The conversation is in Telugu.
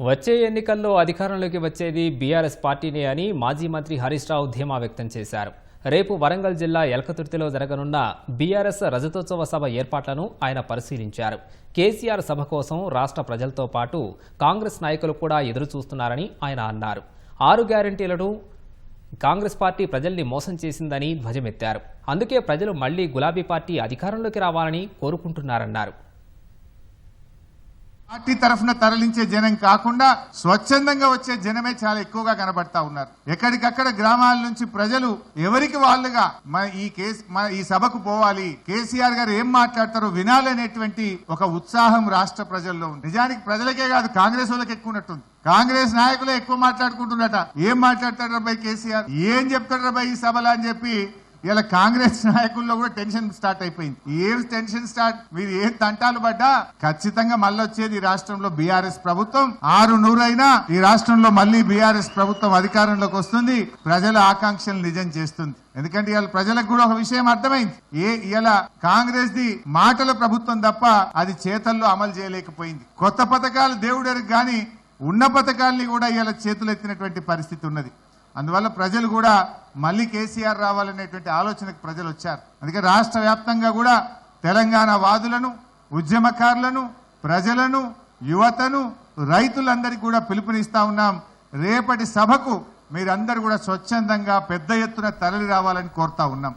వచ్చే ఎన్నికల్లో అధికారంలోకి వచ్చేది బీఆర్ఎస్ పార్టీనే అని మాజీ మంత్రి హరీష్ రావు ధీమా వ్యక్తం చేశారు. రేపు వరంగల్ జిల్లా ఎలకతుర్తిలో జరగనున్న బీఆర్ఎస్ రజతోత్సవ సభ ఏర్పాట్లను ఆయన పరిశీలించారు. కేసీఆర్ సభ కోసం రాష్ట్ర ప్రజలతో పాటు కాంగ్రెస్ నాయకులు కూడా ఎదురుచూస్తున్నారని ఆయన అన్నారు. ఆరు గ్యారంటీలను కాంగ్రెస్ పార్టీ ప్రజల్ని మోసం చేసిందని ధ్వజమెత్తారు. అందుకే ప్రజలు మళ్ళీ గులాబీ పార్టీ అధికారంలోకి రావాలని కోరుకుంటున్నారన్నారు. పార్టీ తరఫున తరలించే జనం కాకుండా స్వచ్ఛందంగా వచ్చే జనమే చాలా ఎక్కువగా కనబడతా ఉన్నారు. ఎక్కడికక్కడ గ్రామాల నుంచి ప్రజలు ఎవరికి వాళ్ళుగా మన ఈ కేసు మన ఈ సభకు పోవాలి కేసీఆర్ గారు ఏం మాట్లాడతారో వినాలనేటువంటి ఒక ఉత్సాహం రాష్ట్ర ప్రజల్లో ఉంది. నిజానికి ప్రజలకే కాదు కాంగ్రెస్ వాళ్ళకి ఎక్కువ ఉన్నట్టుంది. కాంగ్రెస్ నాయకులే ఎక్కువ మాట్లాడుకుంటున్నట. ఏం మాట్లాడతాడు రాబాయ్ కేసీఆర్? ఏం చెప్తాడు రాబాయి ఈ సభలో అని చెప్పి ఇలా కాంగ్రెస్ నాయకుల్లో కూడా టెన్షన్ స్టార్ట్ అయిపోయింది. ఏం టెన్షన్ స్టార్ట్? మీరు ఏ తంటాలు పడ్డా? ఖచ్చితంగా మళ్ళీ వచ్చేది ఈ రాష్ట్రంలో బీఆర్ఎస్ ప్రభుత్వం. ఆరు నూరైనా ఈ రాష్ట్రంలో మళ్ళీ బీఆర్ఎస్ ప్రభుత్వం అధికారంలోకి వస్తుంది. ప్రజల ఆకాంక్షలు నిజం చేస్తుంది. ఎందుకంటే ఇవాళ ప్రజలకు కూడా ఒక విషయం అర్థమైంది. ఏ ఇలా కాంగ్రెస్ ది మాటల ప్రభుత్వం తప్ప అది చేతల్లో అమలు చేయలేకపోయింది. కొత్త పథకాలు దేవుడరికి గాని ఉన్న పథకాల్ని కూడా ఇలా చేతులు ఎత్తినటువంటి పరిస్థితి ఉన్నది. అందువల్ల ప్రజలు కూడా మళ్ళీ కేసీఆర్ రావాలనేటువంటి ఆలోచనకు ప్రజలు వచ్చారు. అందుకే రాష్ట్ర వ్యాప్తంగా కూడా తెలంగాణ వాదులను ఉద్యమకారులను ప్రజలను యువతను రైతులందరికీ కూడా పిలుపునిస్తా ఉన్నాం. రేపటి సభకు మీరందరూ కూడా స్వచ్ఛందంగా పెద్ద ఎత్తున తరలి రావాలని కోరుతా ఉన్నాం.